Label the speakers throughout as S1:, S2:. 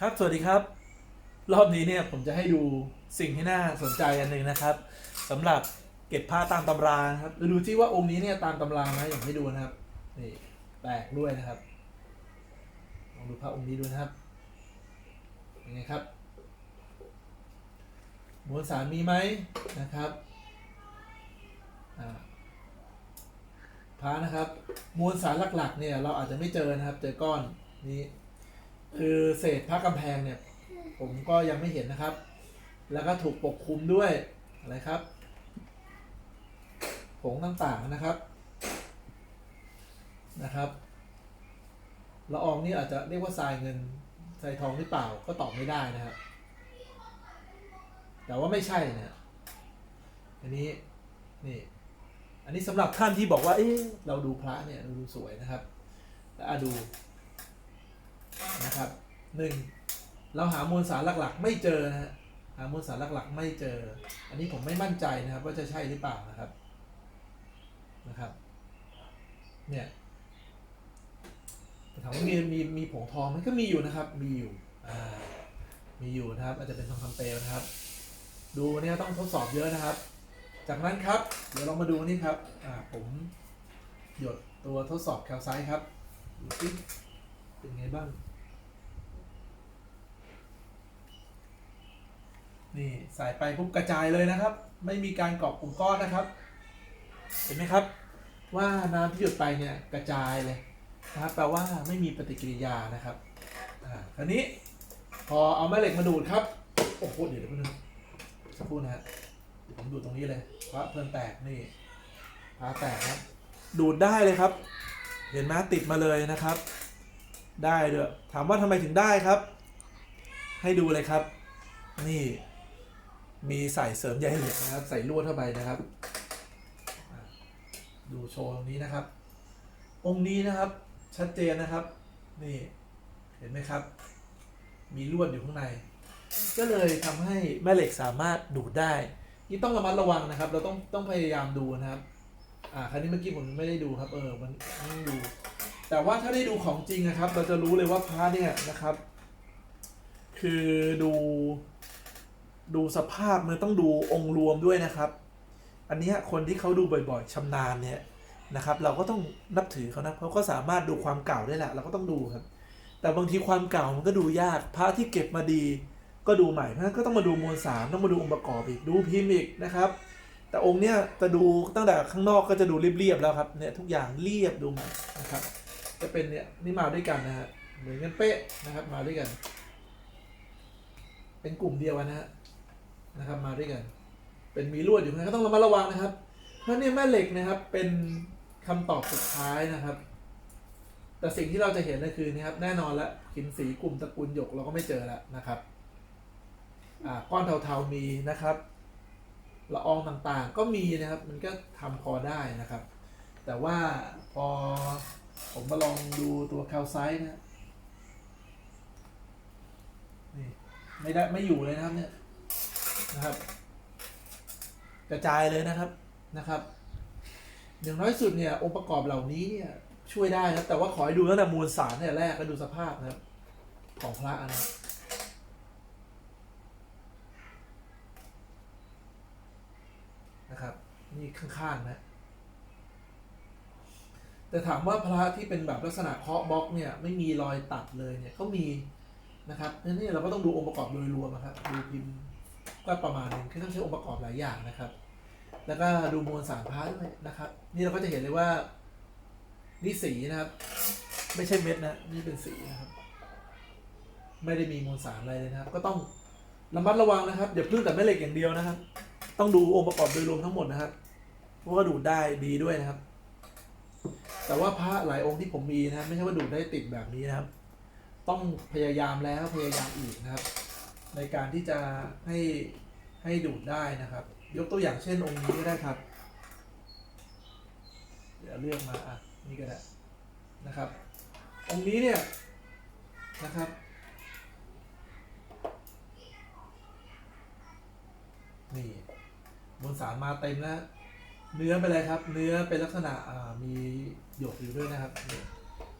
S1: ครับ สวัสดีครับ รอบนี้เนี่ยผมจะให้ดูสิ่งที่น่าสนใจอันหนึ่งนะครับสำหรับเก็บผ้าตามตำราครับดูที่ว่าองค์นี้เนี่ยตามตำราไหมอย่างให้ดูนะครับนี่แตกด้วยนะครับลองดูพระองค์นี้ดูนะครับยังไงครับมวลสารมีไหมนะครับอ่าพระนะครับ มวลสารหลักๆเนี่ยเราอาจจะไม่เจอนะครับ เจอก้อนนี้ คือเศษผ้ากำแพงเนี่ย ผมก็ยังไม่เห็นนะครับ แล้วก็ถูกปกคลุมด้วยอะไรครับ ผงต่างๆนะครับนะครับละอองนี่อาจจะเรียกว่าทรายเงินทรายทองหรือเปล่าก็ตอบไม่ได้นะครับ แต่ว่าไม่ใช่นะอันนี้นี่อันนี้สำหรับท่านที่บอกว่าเอ๊ะเราดูพระเนี่ยเราดูสวยนะครับแล้วดู นะครับหนึ่งเราหามวลสารหลักๆ ไม่เจอนะฮะหามวลสารหลักๆ ไม่เจอ อันนี้ผมไม่มั่นใจนะครับ ว่าจะใช่หรือเปล่านะครับนะครับ เนี่ยแต่ถามว่ามีมีมีผงทองมันก็มีอยู่นะครับ มีอยู่อ่ามีอยู่นะครับ อาจจะเป็นทองคำเปลวนะครับ ดูเนี่ยต้องทดสอบเยอะนะครับ จากนั้นครับ เดี๋ยวเรามาดูนี่ครับอ่าผมหยดตัวทดสอบแคลไซต์ครับดูสิเป็นไงบ้าง นี่ใส่ไปปุ๊บกระจายเลยนะครับ ไม่มีการเกาะกลุ่มก้อนนะครับ เห็นไหมครับ ว่าน้ำที่หยดไปเนี่ยกระจายเลยนะครับแปลว่าไม่มีปฏิกิริยานะครับอ่าคราวนี้พอเอาแม่เหล็กมาดูดครับโอ้โหเดี๋ยวเดี๋ยวแป๊บนึงสักครู่นะฮะผมดูดตรงนี้เลยพระเพลินแตกนี่พระแตกครับ ดูดได้เลยครับ เห็นไหมติดมาเลยนะครับ ได้ด้วยถามว่าทำไมถึงได้ครับ ให้ดูเลยครับ นี่ มีใส่เสริมใยเหล็กนะครับ ใส่ลวดเข้าไปนะครับ ดูโชว์ตรงนี้นะครับ องค์นี้นะครับ ชัดเจนนะครับ นี่เห็นไหมครับ มีลวดอยู่ข้างใน ก็เลยทำให้แม่เหล็กสามารถดูดได้ นี่ต้องระมัดระวังนะครับ เราต้องต้องพยายามดูนะครับ อ่าคราวนี้เมื่อกี้ผมไม่ได้ดูครับ เออมันไม่ดู แต่ว่าถ้าได้ดูของจริงนะครับ เราจะรู้เลยว่าพระเนี่ยนะครับ คือดู ดูสภาพมันต้องดูองค์รวมด้วยนะครับ อันนี้คนที่เขาดูบ่อยๆชำนาญเนี่ยนะครับ เราก็ต้องนับถือเขานะเขาก็สามารถดูความเก่าได้แหละเราก็ต้องดูครับ แต่บางทีความเก่ามันก็ดูยากพระที่เก็บมาดีก็ดูใหม่เพราะฉะนั้นก็ต้องมาดูมวลสารต้องมาดูองค์ประกอบอีกดูพิมพ์อีกนะครับ แต่องค์เนี้ยจะดูตั้งแต่ข้างนอกก็จะดูเรียบๆแล้วครับเนี่ยทุกอย่างเรียบดูใหม่นะครับ จะเป็นเนี่ยนี่มาด้วยกันนะฮะเหมือนกันเป๊ะนะครับมาด้วยกัน เป็นกลุ่มเดียวนะฮะ นะครับมาด้วยกัน เป็นมีลวดอยู่ข้างในก็ต้องระมัดระวังนะครับ เพราะเนี่ยแม่เหล็กนะครับเป็นคำตอบสุดท้ายนะครับ แต่สิ่งที่เราจะเห็นก็คือนี่ครับแน่นอนละหินสีกลุ่มตระกูลหยกเราก็ไม่เจอแล้วนะครับอ่าก้อนเทาๆมีนะครับละอองต่างๆ ก็มีนะครับ มันก็ทำพอได้นะครับ แต่ว่าพอผมมาลองดูตัวแคลไซต์นะนี่ไม่ได้ไม่อยู่เลยนะครับเนี่ย นะครับ กระจายเลยนะครับนะครับ อย่างน้อยสุดเนี่ยองค์ประกอบเหล่านี้เนี่ยช่วยได้นะแต่ว่าขอให้ดูตั้งแต่มูลสารเนี่ยแรกก็ดูสภาพนะครับ ของพระนะครับนะครับ นี่ข้างๆนะแต่ถามว่าพระที่เป็นแบบลักษณะเคาะบล็อกเนี่ยไม่มีรอยตัดเลยเนี่ยเขามีนะครับนั่นนี่เราก็ต้องดูองค์ประกอบโดยรวมนะครับดูพิมพ์ ก็ประมาณนึงคือต้องใช้องค์ประกอบหลายอย่างนะครับ แล้วก็ดูมวลสารพระด้วยนะครับ นี่เราก็จะเห็นเลยว่านี่สีนะครับ ไม่ใช่เม็ดนะนี่เป็นสีนะครับ ไม่ได้มีมวลสารอะไรเลยนะครับ ก็ต้องระมัดระวังนะครับอย่าพึ่งแต่แม่เหล็กอย่างเดียวนะครับ ต้องดูองค์ประกอบโดยรวมทั้งหมดนะครับเพราะว่าดูดได้ดีด้วยนะครับ แต่ว่าพระหลายองค์ที่ผมมีนะไม่ใช่ว่าดูดได้ติดแบบนี้นะครับ ต้องพยายามแล้วพยายามอีกนะครับ ในการที่จะให้ให้ดูดได้นะครับ ยกตัวอย่างเช่นองค์นี้ก็ได้ครับ เดี๋ยวเลือกมาอะนี่ก็ได้นะครับ องค์นี้เนี่ยนะครับนี่มวลสารมาเต็มแล้วเนื้อเป็นอะไรครับ เนื้อเป็นลักษณะอ่ามีหยกอยู่ด้วยนะครับ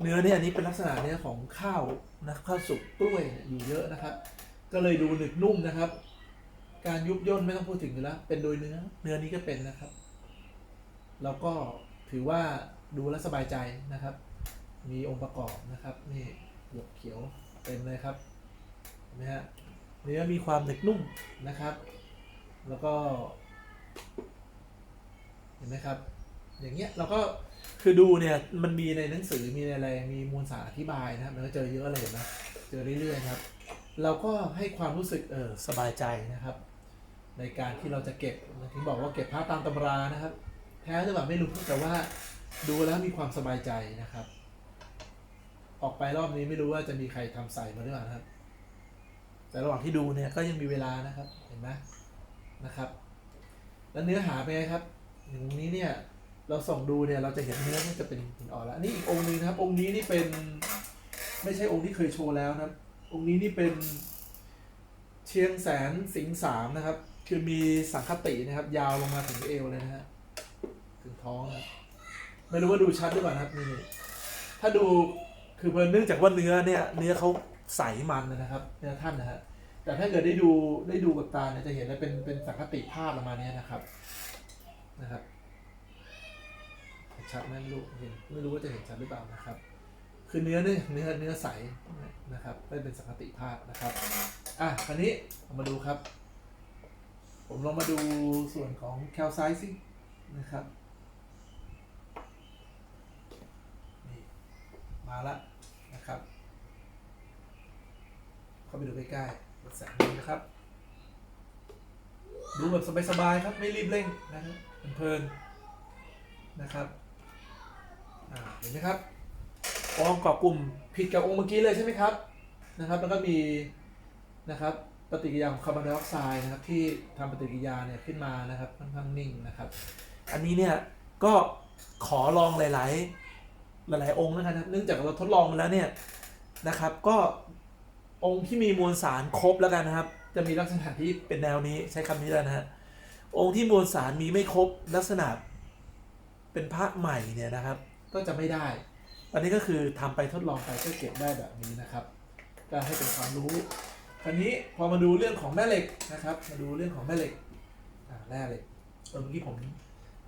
S1: เนื้อเนี่ยอันนี้เป็นลักษณะเนื้อของข้าวนะข้าวสุกกล้วยอยู่เยอะนะครับ ก็เลยดูหนึบนุ่มนะครับ การยุบย่นไม่ต้องพูดถึงอยู่แล้ว เป็นโดยเนื้อ เนื้อนี้ก็เป็นนะครับ แล้วก็ถือว่าดูแลสบายใจนะครับ มีองค์ประกอบนะครับ นี่หยกเขียวเต็มเลยครับเห็นไหมฮะเนื้อมีความหนึบนุ่มนะครับ แล้วก็ เห็นไหมครับ อย่างเงี้ยเราก็คือดูเนี่ยมันมีในหนังสือมีในอะไรมีมูลสารอธิบายนะครับแล้วก็เจอเยอะเลยนไหมเจอเรื่อยๆครับ เราก็ให้ความรู้สึกเออสบายใจนะครับ ในการที่เราจะเก็บถึงบอกว่าเก็บผ้าตามตำรานะครับ แท้หรือเปล่าไม่รู้แต่ว่าดูแล้วมีความสบายใจนะครับ ออกไปรอบนี้ไม่รู้ว่าจะมีใครทำใส่มาหรือเปล่านะครับ แต่ระหว่างที่ดูเนี่ยก็ยังมีเวลานะครับเห็นไหมนะครับ แล้วเนื้อหาเป็นไงครับอย่างนี้เนี่ยเราส่องดูเนี่ยเราจะเห็นเนื้อเนี่จะเป็นหินอ่อนแล้วนี่อีกองค์หนึงนะครับ องค์นี้นี่เป็นไม่ใช่องค์ที่เคยโชว์แล้วนะครับ องค์นี้นี่เป็นเชียงแสนสิงสามนะครับ คือมีสังคตินะครับ ยาวลงมาถึงเอวเลยนะฮะถึงท้องนะไม่รู้ว่าดูชัดหรือเปล่านะครับนี่ถ้าดูคือเพลินเนื่องจากว่าเนื้อเนี่ย เนื้อเขาใสมันนะครับเนื้อท่านนะฮะแต่ถ้าเกิดได้ดูได้ดูกับตาเนี่ยจะเห็นว่าเป็นเป็นสังคติภาพประมาณเนี้ยนะครับนะครับชัดไหมไม่รู้เห็นไม่รู้ว่าจะเห็นชัดหรือเปล่านะครับ คือเนื้อเนี่ยเนื้อเนื้อใสนะครับไม่เป็นสังคติภาพนะครับอะคราวนี้เรามาดูครับ ผมลองมาดูส่วนของแคลไซซ์สินะครับนี่มาละนะครับ เข้าไปดูใกล้ๆแสงดูนะครับ ดูแบบสบายๆครับไม่รีบเร่งนะครับเพลินๆนะครับอ่าเห็นไหมครับ องค์เกาะกลุ่มผิดกับองค์เมื่อกี้เลยใช่ไหมครับนะครับ แล้วก็มีนะครับปฏิกิริยาของคาร์บอนไดออกไซด์นะครับที่ทำปฏิกิริยาเนี่ยขึ้นมานะครับค่อนข้างนิ่งนะครับ อันนี้เนี่ยก็ขอลองหลาย ๆ หลาย ๆ องค์นะครับ เนื่องจากเราทดลองมาแล้วเนี่ยนะครับ ก็องค์ที่มีมวลสารครบแล้วกันนะครับ จะมีลักษณะที่เป็นแนวนี้ใช้คำนี้แล้วนะฮะองค์ที่มวลสารมีไม่ครบลักษณะเป็นพระใหม่เนี่ยนะครับ ก็จะไม่ได้ อันนี้ก็คือทำไปทดลองไปก็เก็บได้แบบนี้นะครับก็ให้เป็นความรู้คราวนี้พอมาดูเรื่องของแม่เหล็กนะครับ มาดูเรื่องของแม่เหล็กอ่าแร่เหล็กเออเมื่อกี้ผม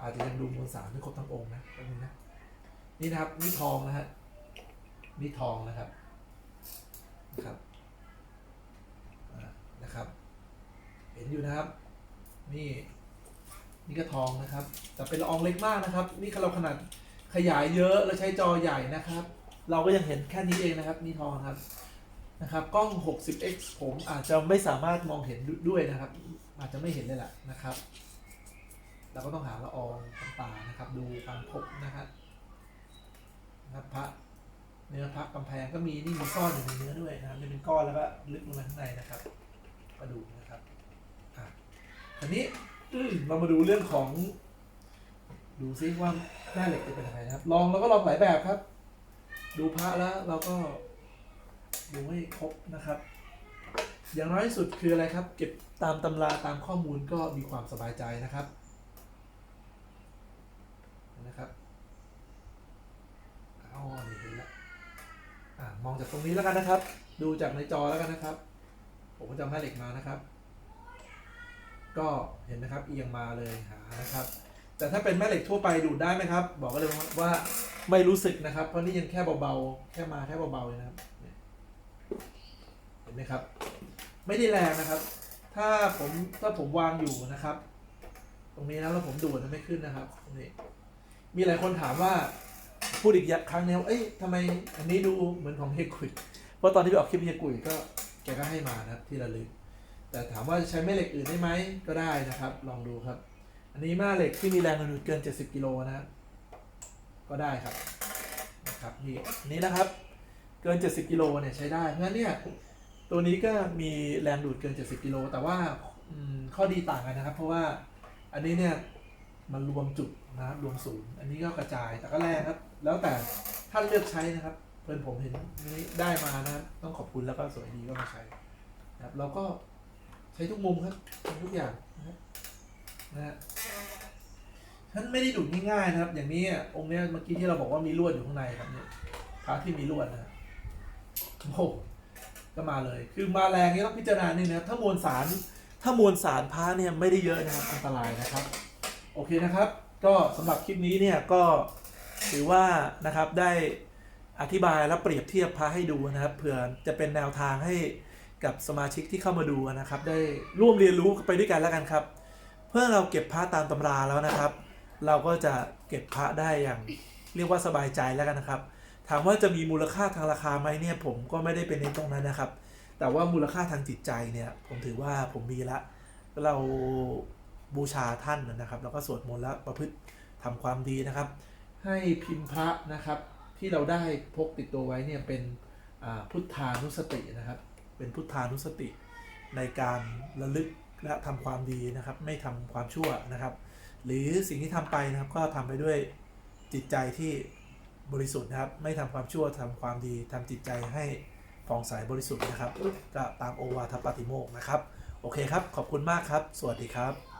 S1: อาจจะยังดูมวลสารไม่ครบทั้งองค์นะแป๊บนึงนะนี่นะครับนี่ทองนะฮะนี่ทองนะครับนะครับนะครับ เห็นอยู่นะครับนี่นี่ก็ทองนะครับ แต่เป็นละอองเล็กมากนะครับ นี่เราขนาด ขยายเยอะแล้วใช้จอใหญ่นะครับ เราก็ยังเห็นแค่นี้เองนะครับ นี่ทองครับนะครับกล้อง 60x ผมอาจจะไม่สามารถมองเห็นด้วยนะครับ อาจจะไม่เห็นเลยแหละนะครับ เราก็ต้องหาละอองต่างๆนะครับ ดูความครบนะครับนะครับพระเนื้อพระกำแพงก็มีนี่มีก้อนอยู่ในเนื้อด้วยนะครับนี่เป็นก้อนแล้วก็ลึกลงมาข้างในนะครับกระดูกนะครับอะอันนี้เรามาดูเรื่องของ ดูซิว่า แม่เหล็กจะเป็นยังไงนะครับ ลองแล้วก็ลองหลายแบบครับ ดูพระแล้วเราก็ดูให้ครบนะครับ อย่างน้อยที่สุดคืออะไรครับ เก็บตามตำราตามข้อมูลก็มีความสบายใจนะครับนะครับเอานี่เห็นแล้วอ่ามองจากตรงนี้แล้วกันนะครับ ดูจากในจอแล้วกันนะครับ ผมก็จำให้เหล็กมานะครับ ก็เห็นนะครับเอียงมาเลยหานะครับ แต่ถ้าเป็นแม่เหล็กทั่วไปดูดได้ไหมครับ บอกก็เลยว่าไม่รู้สึกนะครับ เพราะนี่ยังแค่เบาๆ แค่มาแค่เบาๆเลยนะครับ เห็นไหมครับ ไม่ได้แรงนะครับ ถ้าผมถ้าผมวางอยู่นะครับ ตรงนี้นะแล้วผมดูดมันไม่ขึ้นนะครับนี้มีหลายคนถามว่าพูดอีกครั้งเนี่ยว่าเอ้ยทำไมอันนี้ดูเหมือนของเฮกุยเพราะตอนที่ไปออกคลิปเฮกุยก็แกก็ให้มานะครับที่ระลึก แต่ถามว่าใช้แม่เหล็กอื่นได้ไหมก็ได้นะครับ ลองดูครับ อันนี้แม่เหล็กที่มีแรงดึงดูดเกิน 70กิโลนะครับก็ได้ครับนะครับนี่อันนี้นะครับเกิน 70กิโลเนี่ยใช้ได้เพราะฉะนั้นเนี่ยตัวนี้ก็มีแรงดูดเกิน 70กิโลแต่ว่าข้อดีต่างกันนะครับ เพราะว่าอันนี้เนี่ยมันรวมจุดนะครับรวมศูนย์อันนี้ก็กระจายแต่ก็แรงครับ แล้วแต่ท่านเลือกใช้นะครับเพื่อนผมเห็นนี้ได้มานะครับต้องขอบคุณแล้วก็สวยดีก็มาใช้นะครับเราก็ใช้ทุกมุมครับทุกอย่างนะครับ นะฮะท่านไม่ได้ดูดง่ายๆนะครับ อย่างนี้องค์เนี้ยเมื่อกี้ที่เราบอกว่ามีลวดอยู่ข้างในครับเนี่ยพระที่มีลวดนะโอ้โหก็มาเลย คือมาแรงนี่ต้องพิจารณานี่นะครับถ้ามวลสารถ้ามวลสารพระเนี่ยไม่ได้เยอะนะครับอันตรายนะครับ โอเคนะครับ ก็สำหรับคลิปนี้เนี่ยก็ถือว่านะครับได้อธิบายและเปรียบเทียบพระให้ดูนะครับเผื่อจะเป็นแนวทางให้กับสมาชิกที่เข้ามาดูนะครับ ได้ร่วมเรียนรู้ไปด้วยกันแล้วกันครับ เพื่อเราเก็บพระตามตำราแล้วนะครับ เราก็จะเก็บพระได้อย่างเรียกว่าสบายใจแล้วกันนะครับ ถามว่าจะมีมูลค่าทางราคาไหมเนี่ยผมก็ไม่ได้เป็นในตรงนั้นนะครับ แต่ว่ามูลค่าทางจิตใจเนี่ยผมถือว่าผมมีละ เราบูชาท่านนะครับ แล้วก็สวดมนต์แล้วประพฤติทำความดีนะครับ ให้พิมพ์พระนะครับที่เราได้พกติดตัวไว้เนี่ยเป็นพุทธานุสตินะครับ เป็นพุทธานุสติในการระลึก และทำความดีนะครับ ไม่ทำความชั่วนะครับ หรือสิ่งที่ทำไปนะครับก็ทำไปด้วยจิตใจที่บริสุทธิ์นะครับ ไม่ทำความชั่วทำความดีทำจิตใจให้ผ่องใสบริสุทธิ์นะครับก็ตามโอวาทปาติโมกนะครับ โอเคครับ ขอบคุณมากครับ สวัสดีครับ